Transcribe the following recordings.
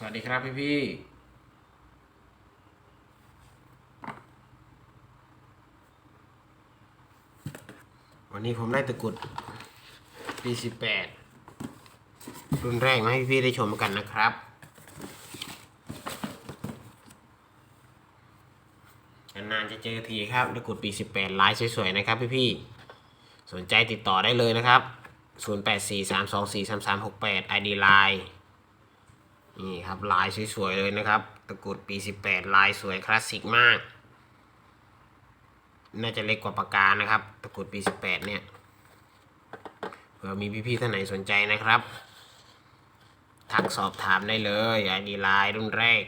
สวัสดีครับพี่พี่วันนี้ผมได้ตะกรุดปีสิบแปดรุ่นแรกมาให้พี่ๆได้ชมกันนะครับ นานๆจะเจอทีครับตะกรุดปีสิบแปดลายสวยๆนะครับพี่ๆสนใจติดต่อได้เลยนะครับ 0843243368 ID Line นี่ครับลายสวยๆเลยนะครับ ตะกรุดปี 18 ลายสวยคลาสสิกมาก น่าจะเล็กกว่าปากกานะครับ ตะกรุดปี 18 เนี่ยเผื่อมีพี่ๆท่านไหนสนใจนะครับ ทักสอบถามได้เลยไอดีไลน์รุ่นแรก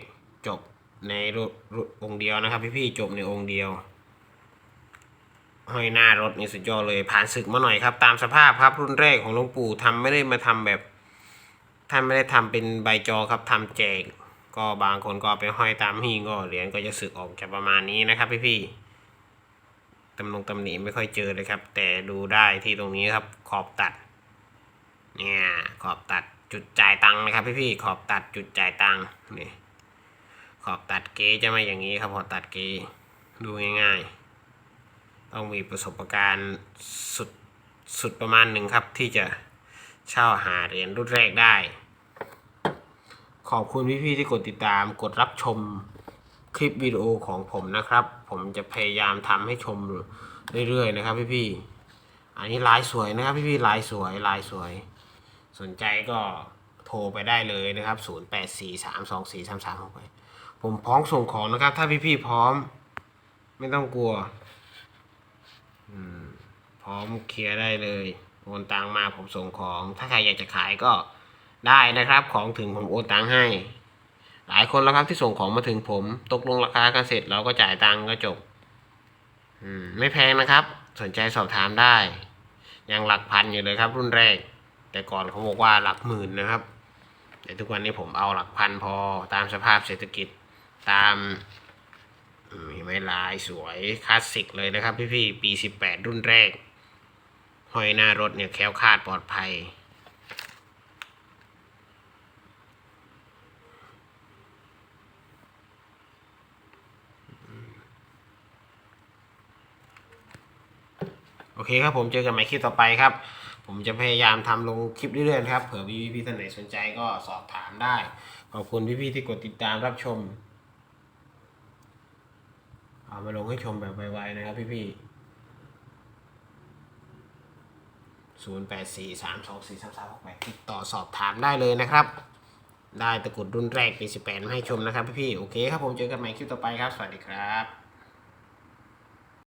จบในรุ่นรุ่นองค์เดียวนะครับพี่ๆจบในองค์เดียวห้อยหน้ารถนี่สุดยอดเลย ผ่านศึกมาหน่อยครับ ตามสภาพครับรุ่นแรกของหลวงปู่ทำไม่ได้มาทำแบบ ท่านไม่ได้ทำเป็นใบจอครับทำแจก ก็บางคนก็ไปห้อยตามหิ้งก็เหรียญก็จะสึกออกจะประมาณนี้นะครับพี่พี่ๆตำนงตำหนิไม่ค่อยเจอเลยครับ แต่ดูได้ที่ตรงนี้ครับ ขอบตัด เนี่ยขอบตัดจุดจ่ายตังค์นะครับ พี่พี่ๆขอบตัดจุดจ่ายตังค์นี่ขอบตัดเกจะไม่อย่างนี้ครับขอบตัดเกดูง่ายๆ ต้องมีประสบการณ์สุดสุดประมาณหนึ่งครับที่จะ เช่าหาเหรียญรุ่นแรกได้ ขอบคุณพี่ๆที่กดติดตามกดรับชมคลิปวิดีโอของผมนะครับ ผมจะพยายามทำให้ชมเรื่อยๆนะครับพี่ๆอันนี้ลายสวยนะครับพี่ๆลายสวยลายสวย สนใจก็โทรไปได้เลยนะครับ 0843243368ไปผมพร้อมส่งของนะครับ ถ้าพี่ๆพร้อม ไม่ต้องกลัวพร้อมเคลียร์ได้เลย โอนตังมาผมส่งของ ถ้าใครอยากจะขายก็ได้นะครับ ของถึงผมโอนตังให้ หลายคนแล้วครับที่ส่งของมาถึงผม ตกลงราคากันเสร็จเราก็จ่ายตังก็จบ อืมไม่แพงนะครับ สนใจสอบถามได้ ยังหลักพันอยู่เลยครับ รุ่นแรก แต่ก่อนเขาบอกว่าหลักหมื่นนะครับแต่ทุกวันนี้ผมเอาหลักพันพอตามสภาพเศรษฐกิจตามมมีไม้ลายสวยคลาสสิกเลยนะครับพี่ๆปีสิบแปดรุ่นแรก ห้อยหน้ารถเนี่ยแคล้วคลาดปลอดภัย โอเคครับผมเจอกันใหม่คลิปต่อไปครับ ผมจะพยายามทำลงคลิปเรื่อยๆครับ เผื่อพี่ๆท่านไหนสนใจก็สอบถามได้ ขอบคุณพี่ๆที่กดติดตามรับชม เอามาลงให้ชมแบบไวๆนะครับพี่ๆ 0843243368ติดต่อสอบถามได้เลยนะครับ ได้ตะกุดรุ่นแรกปี18มาให้ชมนะครับพี่ๆโอเคครับผมเจอกันใหม่คลิปต่อไปครับ สวัสดีครับ